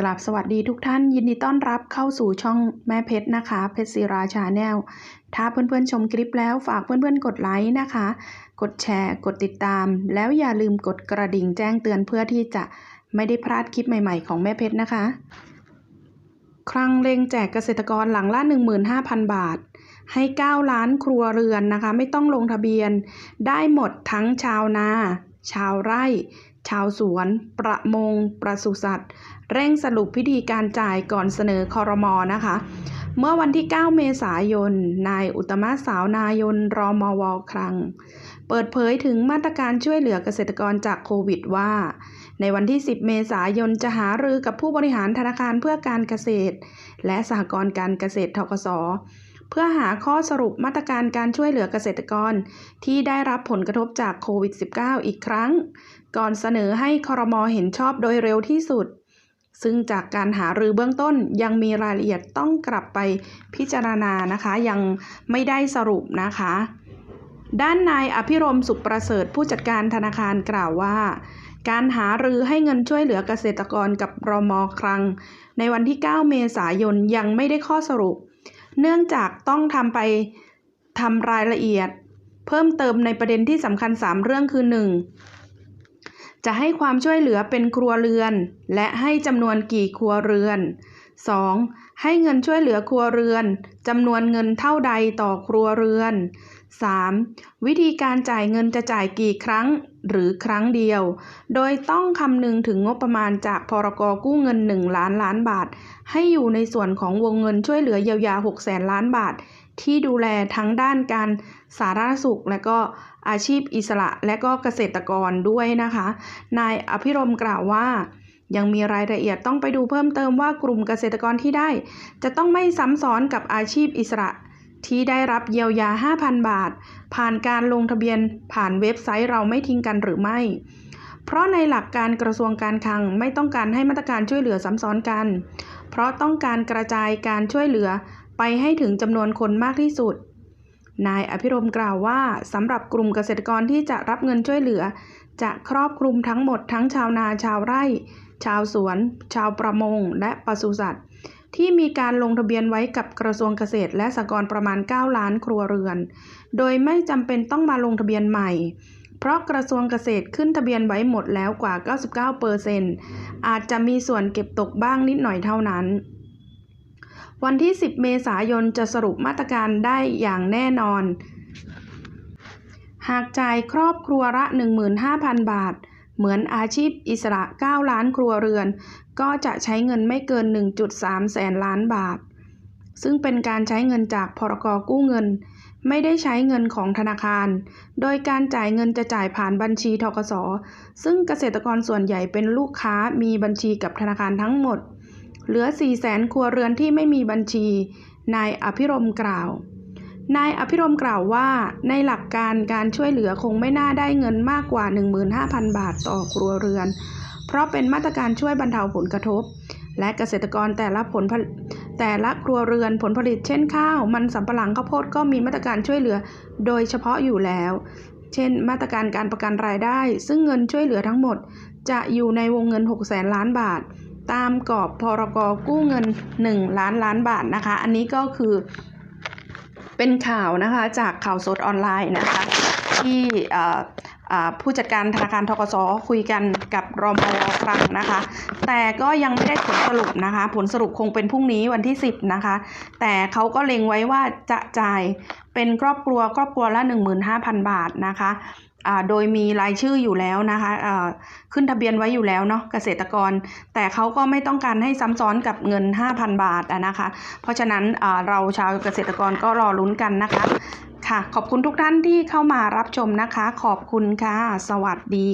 กราบสวัสดีทุกท่านยินดีต้อนรับเข้าสู่ช่องแม่เพชรนะคะ เพชรศิราชาแนลถ้าเพื่อนๆชมคลิปแล้วฝากเพื่อนๆกดไลค์นะคะ กดแชร์ กดติดตาม แล้วอย่าลืมกดกระดิ่งแจ้งเตือนเพื่อที่จะไม่ได้พลาดคลิปใหม่ๆของแม่เพชรนะคะ ครั้งเลงแจกเกษตรกรหลังละ 15,000 บาท ให้ 9 ล้านครัวเรือนนะคะ ไม่ต้องลงทะเบียน ได้หมดทั้งชาวนา ชาวไร่ ชาวสวน ประมงประสุสัตว์ เร่งสรุปพิธีการจ่ายก่อนเสนอคอรมอนะคะ เมื่อวันที่ 9 เมษายน นายอุตมะสาวนายนรอมวคลัง เปิดเผยถึงมาตรการช่วยเหลือเกษตรกรจากโควิดว่า ในวันที่ 10 เมษายนจะหารือกับผู้บริหารธนาคารเพื่อการเกษตร และสหกรณ์การเกษตรทกส เพื่อหาข้อสรุปมาตรการการช่วยเหลือเกษตรกร ที่ได้รับผลกระทบจากโควิด -19 อีกครั้ง ก่อนเสนอให้คอรมอเห็นชอบโดยเร็วที่สุด ซึ่งจากการหารือเบื้องต้นยังมีรายละเอียดต้องกลับไปพิจารณานะคะ ยังไม่ได้สรุปนะคะ ด้านนายอภิรมสุขประเสริฐผู้จัดการธนาคารกล่าวว่าการหารือให้เงินช่วยเหลือเกษตรกรกับรมครัง ในวันที่ 9 เมษายนยังไม่ได้ข้อสรุป เนื่องจากต้องทำไปทำรายละเอียด เพิ่มเติมในประเด็นที่สำคัญ 3 เรื่องคือ 1. จะให้ความช่วยเหลือเป็นครัวเรือน และให้จำนวนกี่ครัวเรือน 2. ให้เงินช่วยเหลือครัวเรือนจำนวนเงินเท่าใดต่อครัวเรือน 3. วิธีการจ่ายเงินจะจ่ายกี่ครั้ง หรือครั้งเดียว โดยต้องคำนึงถึงงบประมาณจากพรกกู้เงิน 1 ล้านล้านบาท ให้อยู่ในส่วนของวงเงินช่วยเหลือเยียวยา 6 แสนล้านบาท ที่ดูแลทั้งด้านการสาธารณสุข และก็อาชีพอิสระและก็เกษตรกรด้วยนะคะ นายอภิรมกล่าวว่ายังมีรายละเอียดต้องไปดูเพิ่มเติมว่ากลุ่มเกษตรกรที่ได้ จะต้องไม่ซ้ำซ้อนกับอาชีพอิสระ ที่ได้รับเยียวยา 5,000 บาท ผ่านการลงทะเบียนผ่านเว็บไซต์เราไม่ทิ้งกันหรือไม่ เพราะในหลักการกระทรวงการคลังไม่ต้องการให้มาตรการช่วยเหลือซ้ำซ้อนกัน เพราะต้องการกระจายการช่วยเหลือไปให้ถึงจำนวนคนมากที่สุด นายอภิรมกล่าวว่าสำหรับกลุ่มเกษตรกรที่จะรับเงินช่วยเหลือ จะครอบคลุมทั้งหมดทั้งชาวนาชาวไร่ ชาวสวน ชาวประมง และปศุสัตว์ ที่มีการลงทะเบียนไว้กับกระทรวงเกษตรและสหกรณ์ประมาณ 9 ล้านครัวเรือน โดยไม่จำเป็นต้องมาลงทะเบียนใหม่ เพราะกระทรวงเกษตรขึ้นทะเบียนไว้หมดแล้วกว่า 99เปอร์เซนต์อาจจะมีส่วนเก็บตกบ้างนิดหน่อยเท่านั้น วันที่ 10 เมษายนจะสรุปมาตรการได้อย่างแน่นอน หากจ่ายครอบครัวละ 15,000 บาท เหมือนอาชีพอิสระ 9 ล้านครัวเรือน ก็จะใช้เงินไม่เกิน 1.3 แสนล้านบาท ซึ่งเป็นการใช้เงินจากพรกกู้เงิน ไม่ได้ใช้เงินของธนาคาร โดยการจ่ายเงินจะจ่ายผ่านบัญชีทกส ซึ่งเกษตรกรส่วนใหญ่เป็นลูกค้ามีบัญชีกับธนาคารทั้งหมด เหลือ 4 แสนครัวเรือนที่ไม่มีบัญชี นายอภิรมกล่าว นายอภิรมกล่าวว่าในหลักการการช่วยเหลือคงไม่น่าได้เงินมากกว่า 15,000 บาทต่อครัวเรือน เพราะเป็นมาตรการช่วยบรรเทาผลกระทบ และเกษตรกรแต่ละผลผแต่ละครัวเรือนผลผลิตเช่นข้าว มันสำปะหลังข้าวโพดก็มีมาตรการช่วยเหลือโดยเฉพาะอยู่แล้ว เช่น มาตรการการประกันรายได้ ซึ่งเงินช่วยเหลือทั้งหมด จะอยู่ในวงเงิน6แสนล้านบาท ตามกรอบพรกกู้เงิน 1 ล้านล้านบาทนะคะ อันนี้ก็คือ เป็นข่าวนะคะจากข่าวสดออนไลน์นะคะที่ ผู้จัดการธนาคารทกสคุยกันกับรมวครั้งนะคะ แต่ก็ยังไม่ได้ผลสรุปนะคะ ผลสรุปคงเป็นพรุ่งนี้วันที่ 10 นะคะ แต่เขาก็เล็งไว้ว่าจะจ่ายเป็นครอบครัวครอบครัวละ 15,000 บาทนะคะโดยมีรายชื่ออยู่แล้วนะคะขึ้นทะเบียนไว้อยู่แล้วเนาะเกษตรกร แต่เขาก็ไม่ต้องการให้ซ้ำซ้อนกับเงิน 5,000 บาทนะคะ เพราะฉะนั้นเราชาวเกษตรกรก็รอลุ้นกันนะคะ ค่ะ ขอบคุณทุกท่านที่เข้ามารับชมนะคะ ขอบคุณค่ะ สวัสดี